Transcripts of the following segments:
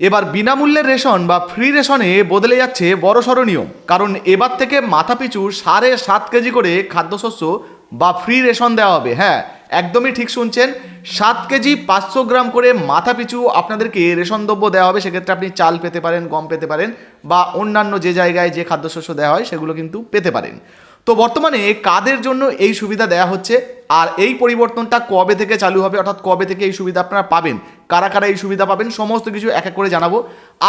এবার বিনামূল্যের রেশন বা ফ্রি রেশনে বদলে যাচ্ছে বড়সড় নিয়ম। কারণ এবার থেকে মাথাপিছু সাড়ে সাত কেজি করে খাদ্যশস্য বা ফ্রি রেশন দেওয়া হবে। হ্যাঁ একদমই ঠিক শুনছেন। সাত কেজি পাঁচশো গ্রাম করে মাথাপিছু আপনাদেরকে রেশন দ্রব্য দেওয়া হবে। সেক্ষেত্রে আপনি চাল পেতে পারেন, গম পেতে পারেন বা অন্যান্য যে জায়গায় যে খাদ্যশস্য দেওয়া হয় সেগুলো কিন্তু পেতে পারেন। তো বর্তমানে কাদের জন্য এই সুবিধা দেওয়া হচ্ছে আর এই পরিবর্তনটা কবে থেকে চালু হবে? অর্থাৎ কবে থেকে এই সুবিধা আপনারা পাবেন? কারা কারা এই সুবিধা পাবেন, সমস্ত কিছু এক এক করে জানাব।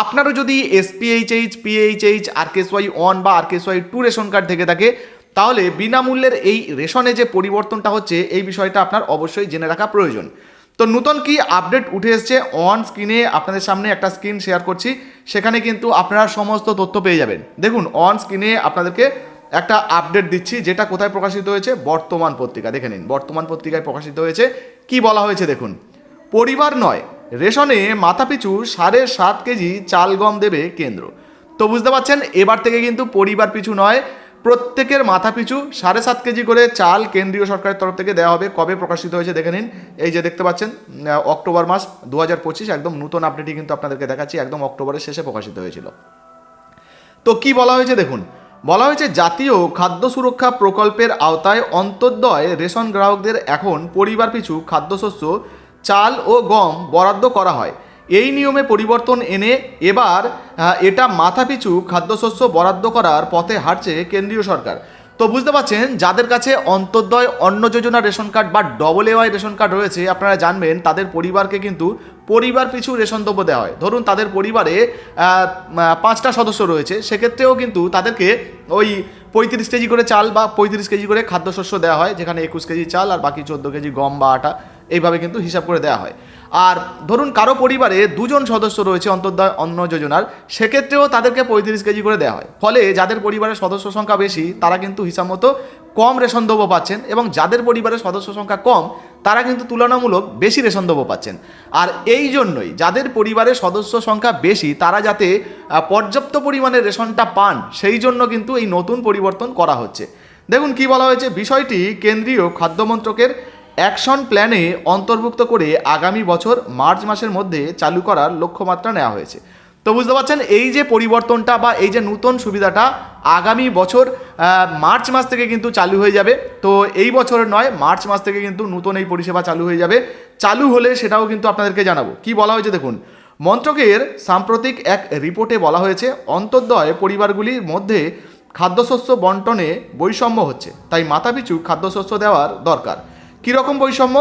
আপনারও যদি এসপিএইচএইচ পিএইচএইচ কেসওয়াই ওয়ান বা R KSY two ration card থেকে থাকে, তাহলে বিনামূল্যের এই রেশনে যে পরিবর্তনটা হচ্ছে, এই বিষয়টা আপনার অবশ্যই জেনে রাখা প্রয়োজন। তো নতুন কি আপডেট উঠে এসছে? অন স্ক্রিনে আপনাদের সামনে একটা স্ক্রিন শেয়ার করছি, সেখানে কিন্তু আপনারা সমস্ত তথ্য পেয়ে যাবেন। দেখুন অন স্ক্রিনে আপনাদেরকে একটা আপডেট দিচ্ছি, যেটা কোথায় প্রকাশিত হয়েছে? বর্তমান পত্রিকা, দেখে নিন। বর্তমান পত্রিকায় প্রকাশিত হয়েছে। কি বলা হয়েছে দেখুন? পরিবার নয়, রেশনে মাথাপিছু সাড়ে সাত কেজি চাল গম দেবে কেন্দ্র। তো বুঝতে পারছেন, এবার থেকে কিন্তু পরিবার পিছু নয়, প্রত্যেকের মাথা পিছু সাড়ে সাত কেজি করে চাল কেন্দ্রীয় সরকারের তরফ থেকে দেওয়া হবে। কবে প্রকাশিত হয়েছে দেখে নিন। এই যে দেখতে পাচ্ছেন অক্টোবর মাস দু হাজার পঁচিশ, একদম নতুন আপডেটই কিন্তু আপনাদেরকে দেখাচ্ছি, একদম অক্টোবরের শেষে প্রকাশিত হয়েছিল। তো কি বলা হয়েছে দেখুন, বলা হয়েছে জাতীয় খাদ্য সুরক্ষা প্রকল্পের আওতায় অন্তর্দয় রেশন গ্রাহকদের এখন পরিবার পিছু খাদ্যশস্য চাল ও গম বরাদ্দ করা হয়। এই নিয়মে পরিবর্তন এনে এবার এটা মাথাপিছু খাদ্যশস্য বরাদ্দ করার পথে হাঁটছে কেন্দ্রীয় সরকার। তো বুঝতে পারছেন, যাদের কাছে অন্তর্দয় অন্ন যোজনা রেশন কার্ড বা double A Y ration card রয়েছে, আপনারা জানবেন তাদের পরিবারকে কিন্তু পরিবার পিছু রেশন দ্রব্য দেওয়া হয়। ধরুন তাদের পরিবারে পাঁচটা সদস্য রয়েছে, সেক্ষেত্রেও কিন্তু তাদেরকে ওই পঁয়ত্রিশ কেজি করে চাল বা পঁয়ত্রিশ কেজি করে খাদ্যশস্য দেওয়া হয়, যেখানে একুশ কেজি চাল আর বাকি চোদ্দ কেজি গম বা আটা। এইভাবে কিন্তু হিসাব করে দেওয়া হয়। আর ধরুন কারও পরিবারে দুজন সদস্য রয়েছে অন্তর্দয় অন্ন যোজনার, সেক্ষেত্রেও তাদেরকে পঁয়ত্রিশ কেজি করে দেওয়া হয়। ফলে যাদের পরিবারের সদস্য সংখ্যা বেশি, তারা কিন্তু হিসাব মতো কম রেশন দ্রব্য পাচ্ছেন এবং যাদের পরিবারের সদস্য সংখ্যা কম, তারা কিন্তু তুলনামূলক বেশি রেশন দ্রব্য পাচ্ছেন। আর এই জন্যই যাদের পরিবারের সদস্য সংখ্যা বেশি, তারা যাতে পর্যাপ্ত পরিমাণে রেশনটা পান, সেই জন্য কিন্তু এই নতুন পরিবর্তন করা হচ্ছে। দেখুন কি বলা হয়েছে, বিষয়টি কেন্দ্রীয় খাদ্য মন্ত্রকের অ্যাকশন প্ল্যানে অন্তর্ভুক্ত করে আগামী বছর মার্চ মাসের মধ্যে চালু করার লক্ষ্যমাত্রা নেওয়া হয়েছে। তো বুঝতে পারছেন, এই যে পরিবর্তনটা বা এই যে নতুন সুবিধাটা আগামী বছর মার্চ মাস থেকে কিন্তু চালু হয়ে যাবে। তো এই বছর নয়, মার্চ মাস থেকে কিন্তু নতুন এই পরিষেবা চালু হয়ে যাবে। চালু হলে সেটাও কিন্তু আপনাদেরকে জানাব। কি বলা হয়েছে দেখুন, মন্ত্রকের সাম্প্রতিক এক রিপোর্টে বলা হয়েছে, অন্তর্দয় পরিবারগুলির মধ্যে খাদ্যশস্য বন্টনে বৈষম্য হচ্ছে। তাই মাথাপিছু খাদ্যশস্য দেওয়ার দরকার। কীরকম বৈষম্য?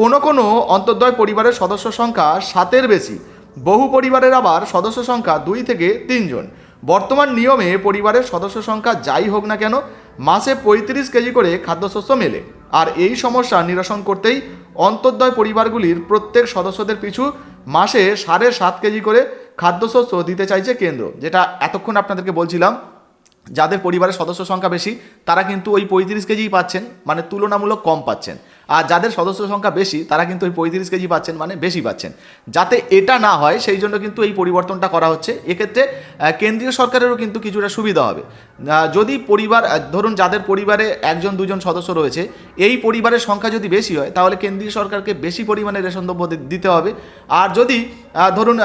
কোনো কোনো অন্তর্দয় পরিবারের সদস্য সংখ্যা সাতের বেশি। বহু পরিবারের আবার সদস্য সংখ্যা দুই থেকে তিনজন। বর্তমান নিয়মে পরিবারের সদস্য সংখ্যা যাই হোক না কেন, মাসে পঁয়ত্রিশ কেজি করে খাদ্যশস্য মেলে। আর এই সমস্যা নিরসন করতেই অন্তর্দয় পরিবারগুলির প্রত্যেক সদস্যদের পিছু মাসে সাড়ে সাত কেজি করে খাদ্যশস্য দিতে চাইছে কেন্দ্র, যেটা এতক্ষণ আপনাদেরকে বলছিলাম। যাদের পরিবারের সদস্য সংখ্যা বেশি, তারা কিন্তু ওই পঁয়ত্রিশ কেজিই পাচ্ছেন মানে তুলনামূলক কম পাচ্ছেন। আর যাদের সদস্য সংখ্যা বেশি, তারা কিন্তু ওই পঁয়ত্রিশ কেজি পাচ্ছেন মানে বেশি পাচ্ছেন। যাতে এটা না হয়, সেই জন্য কিন্তু এই পরিবর্তনটা করা হচ্ছে। এক্ষেত্রে কেন্দ্রীয় সরকারেরও কিন্তু কিছুটা সুবিধা হবে। যদি পরিবার ধরুন যাদের পরিবারে একজন, দুজন সদস্য রয়েছে, এই পরিবারের সংখ্যা যদি বেশি হয়, তাহলে কেন্দ্রীয় সরকারকে বেশি পরিমাণে রেশন দ্রব্য দিতে হবে। আর যদি ধরুন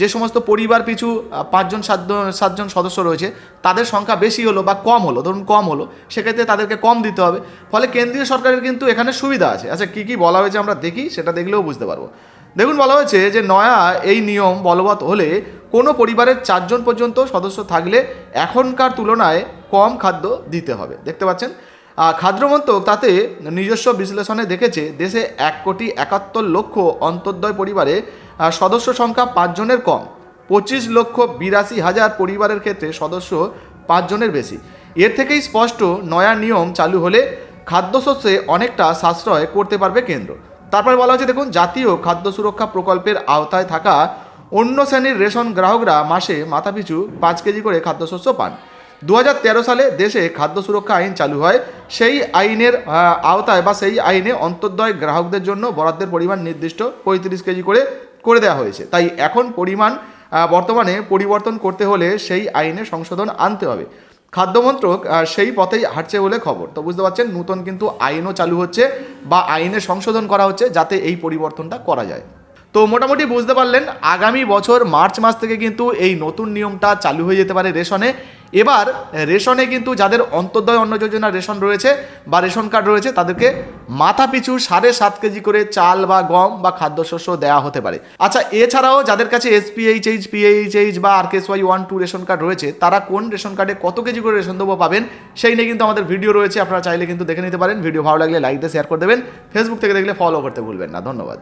যে সমস্ত পরিবার পিছু পাঁচজন, সাতজন সাতজন সদস্য রয়েছে, তাদের সংখ্যা বেশি হলো বা কম হলো, ধরুন কম হলো, সেক্ষেত্রে তাদেরকে কম দিতে হবে। ফলে কেন্দ্রীয় সরকারের কিন্তু এখানে সুবিধা আছে। আচ্ছা কী কী বলা হয়েছে আমরা দেখি, সেটা দেখলেও বুঝতে পারব। দেখুন, বলা হয়েছে যে নয়া এই নিয়ম বলবৎ হলে কোনো পরিবারের চারজন পর্যন্ত সদস্য থাকলে এখনকার তুলনায় কম খাদ্য দিতে হবে। দেখতে পাচ্ছেন? খাদ্যমন্ত্রক তাতে নিজস্ব বিশ্লেষণে দেখেছে, দেশে এক কোটি একাত্তর লক্ষ অন্তর্দয় পরিবারে সদস্য সংখ্যা পাঁচজনের কম। পঁচিশ লক্ষ বিরাশি হাজার পরিবারের ক্ষেত্রে সদস্য পাঁচজনের বেশি। এর থেকেই স্পষ্ট, নয়া নিয়ম চালু হলে খাদ্যশস্যে অনেকটা সাশ্রয় করতে পারবে কেন্দ্র। তারপরে বলা হচ্ছে দেখুন, জাতীয় খাদ্য সুরক্ষা প্রকল্পের আওতায় থাকা অন্য শ্রেণির রেশন গ্রাহকরা মাসে মাথাপিছু পাঁচ কেজি করে খাদ্যশস্য পান। দু হাজার তেরো সালে দেশে খাদ্য সুরক্ষা আইন চালু হয়। সেই আইনের আওতায় বা সেই আইনে অন্তর্দয় গ্রাহকদের জন্য বরাদ্দের পরিমাণ নির্দিষ্ট পঁয়ত্রিশ কেজি করে করে দেওয়া হয়েছে। তাই এখন পরিমাণ বর্তমানে পরিবর্তন করতে হলে সেই আইনে সংশোধন আনতে হবে। খাদ্যমন্ত্রক সেই পথেই হাঁটছে বলে খবর। তো বুঝতে পারছেন, নতুন কিন্তু আইনও চালু হচ্ছে বা আইনে সংশোধন করা হচ্ছে যাতে এই পরিবর্তনটা করা যায়। তো মোটামুটি বুঝতে পারলেন, আগামী বছর মার্চ মাস থেকে কিন্তু এই নতুন নিয়মটা চালু হয়ে যেতে পারে রেশনে। এবার, রেশনে কিন্তু যাদের অন্তর্দয় অন্ন যোজনা রেশন রয়েছে বা রেশন কার্ড রয়েছে, তাদেরকে মাথা পিছু সাড়ে সাত কেজি করে চাল বা গম বা খাদ্যশস্য দেওয়া হতে পারে। আচ্ছা এছাড়াও যাদের কাছে এসপিএইচএইচ পিএইচএইচ বা R K S Y one two ration card রয়েছে, তারা কোন রেশন কার্ডে কত কেজি করে রেশন দেবো পাবেন, সেই নিয়ে কিন্তু আমাদের ভিডিও রয়েছে, আপনারা চাইলে কিন্তু দেখে নিতে পারেন। ভিডিও ভালো লাগলে লাইক দিয়ে শেয়ার করে দেবেন। ফেসবুক থেকে দেখলে ফলো করতে ভুলবেন না। ধন্যবাদ।